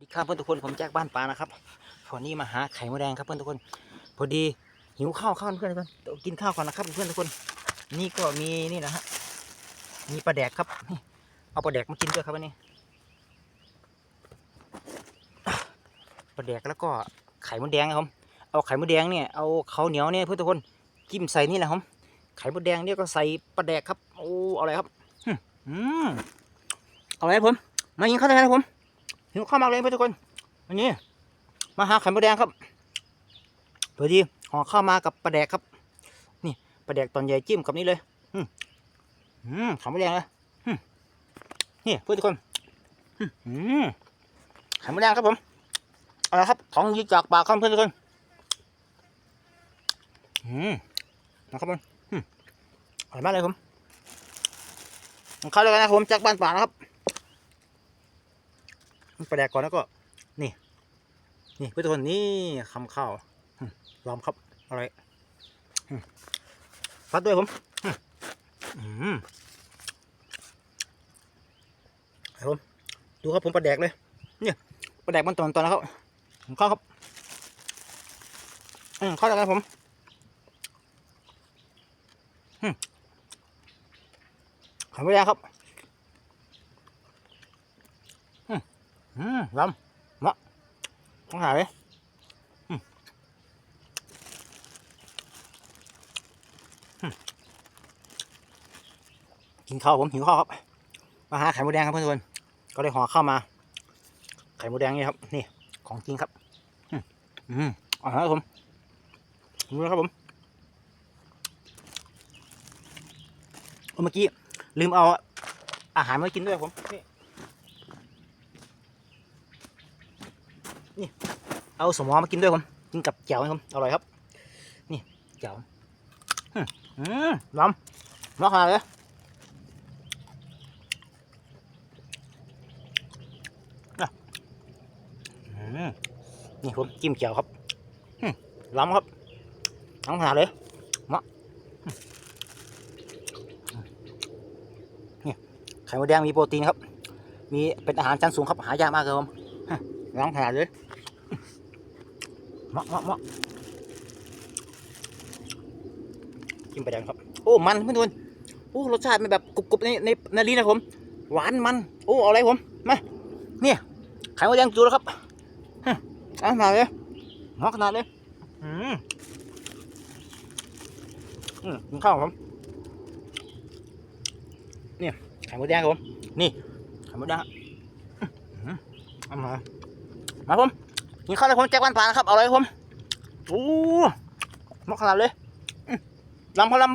ดีครับเพื่อนทุกคนผมแจ็คบ้านปลานะครับวันนี้มาหาไข่มดแดงครับเพื่อนทุกคน พอดีหิวข้าวข้าวเพื่อนทุกคนกินข้าวก่อนนะครับเพื่อนทุกคน นี่ก็มีนี่นะฮะมีปลาแดกครับเอาปลาแดกมากินด้วยครับวันนี้ปลาแดกแล้วก็ไข่มดแดงครับเอาไข่มดแดงเนี่ยเอาเข้าเหนียวเนี่ยเพื่อนทุกคนจิ้มใส่นี่แหละครับไข่มดแดงเนี่ยก็ใส่ปลาแดกครับโอ้อะไรครับอืมอืมเอาอะไรครับผมมากินข้าวด้วยกันครับผม หิวข้าวมากเลยเพื่อนทุกคนวันนี้ มาหาไข่มดแดงครับพอดีห่อข้าวมากับปลาแดกครับ นี่ปลาแดกตอนใหญ่จิ้มกับนี่เลยอืมอืมไข่มดแดงเลยนี่เพื่อนทุกคนอืมไข่มดแดงครับผมเอาละครับ ของยีจากปากครับเพื่อนทุกคนอืมนะครับผมอร่อยมากเลยผมข้าวเลยกันนะครับผมจากบ้านป่านะครับ ปลาแดกก่อนแล้วก็ นี่ นี่เพื่อนทุกคนนี่คำข้าวลองครับอะไรอืมฟัดด้วยผมอืมครับผมดูครับผมปลาแดกเลย เนี่ยปลาแดกมันตอนตอนนะครับผมข้าครับ อืมข้าวแล้วครับผมอืมขอบคุณครับ อืมลำมะต้องหายอืมกินข้าวผมหิวข้าวครับ มาหาไข่มดแดงครับเพื่อนๆก็เลยห่อข้าวมา ไข่มดแดงนี่ครับ นี่ ของจริงครับ อืมอืมเอ่าครับผมดูนะครับผมเมื่อกี้ลืมเอาอาหารมากินด้วยครับผมนี่ เอาสมอมากินด้วยผมกินกับแจ่วครับอร่อยครับ นี่แจ่วอืมอืมล้ำขนาดเลยนะอืมนี่ผมจิ้มแจ่วครับล้ำครับล้ำขนาดเลยมะนี่ไข่มดแดงมีโปรตีนครับ มีเป็นอาหารชั้นสูงครับ หายากมากเลยผมล้ำขนาดเลย มาะมาะมาะกินไปแดงครับ โอ้ มันเพื่อนทุนโอ้ รสชาติมันแบบกรุบๆในในในลิ้นนะผม หวานมัน โอ้ เอาอะไรผม มา เนี่ยไข่มดแดงจูแล้วครับฮึขนาดเลยหมาะขนาดเลย อืมอืมกินข้าวผม เนี่ย ไข่มดแดงครับผม นี่ ไข่มดแดงอืมเอามา มาผม กินข้าวเลยผมแจ็ควันป่านะครับ เอาเลยผมโอ้มาขนาดเลยลำเขาลำลำ